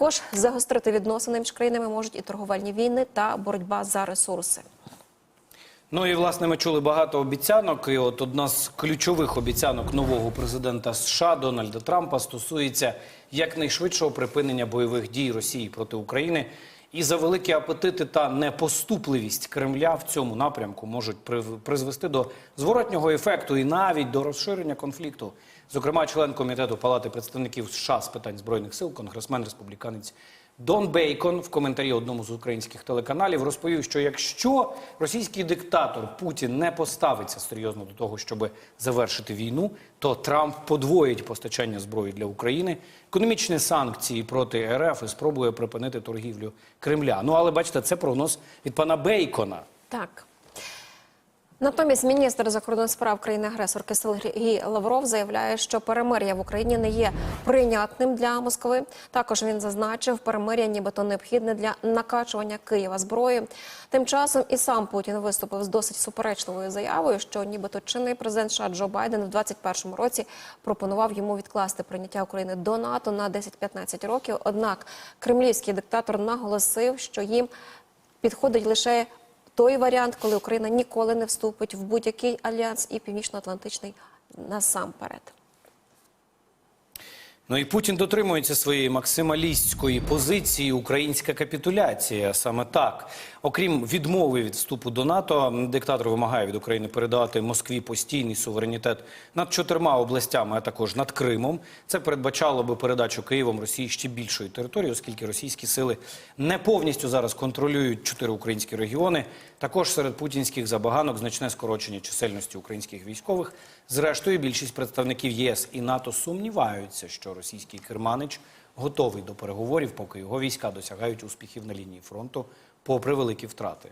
Також загострити відносини між країнами можуть і торговельні війни та боротьба за ресурси. Ну і власне ми чули багато обіцянок. І от одна з ключових обіцянок нового президента США Дональда Трампа стосується якнайшвидшого припинення бойових дій Росії проти України. І за великі апетити та непоступливість Кремля в цьому напрямку можуть призвести до зворотнього ефекту і навіть до розширення конфлікту. Зокрема, член комітету Палати представників США з питань збройних сил, конгресмен республіканець Дон Бейкон в коментарі одному з українських телеканалів розповів, що якщо російський диктатор Путін не поставиться серйозно до того, щоб завершити війну, то Трамп подвоїть постачання зброї для України, економічні санкції проти РФ і спробує припинити торгівлю Кремля. Ну але бачите, це прогноз від пана Бейкона. Так. Натомість міністр закордонних справ країни-агресорки Сергій Лавров заявляє, що перемир'я в Україні не є прийнятним для Москви. Також він зазначив, перемир'я нібито необхідне для накачування Києва зброї. Тим часом і сам Путін виступив з досить суперечливою заявою, що нібито чинний президент США Джо Байден в 2021 році пропонував йому відкласти прийняття України до НАТО на 10-15 років. Однак кремлівський диктатор наголосив, що їм підходить лише той варіант, коли Україна ніколи не вступить в будь-який альянс і північно-атлантичний насамперед. Ну і Путін дотримується своєї максималістської позиції українська капітуляція. Саме так, окрім відмови від вступу до НАТО, диктатор вимагає від України передати Москві постійний суверенітет над чотирма областями, а також над Кримом. Це передбачало би передачу Києвом Росії ще більшої території, оскільки російські сили не повністю зараз контролюють чотири українські регіони. Також серед путінських забаганок значне скорочення чисельності українських військових. Зрештою, більшість представників ЄС і НАТО сумніваються, що російський керманич готовий до переговорів, поки його війська досягають успіхів на лінії фронту, попри великі втрати.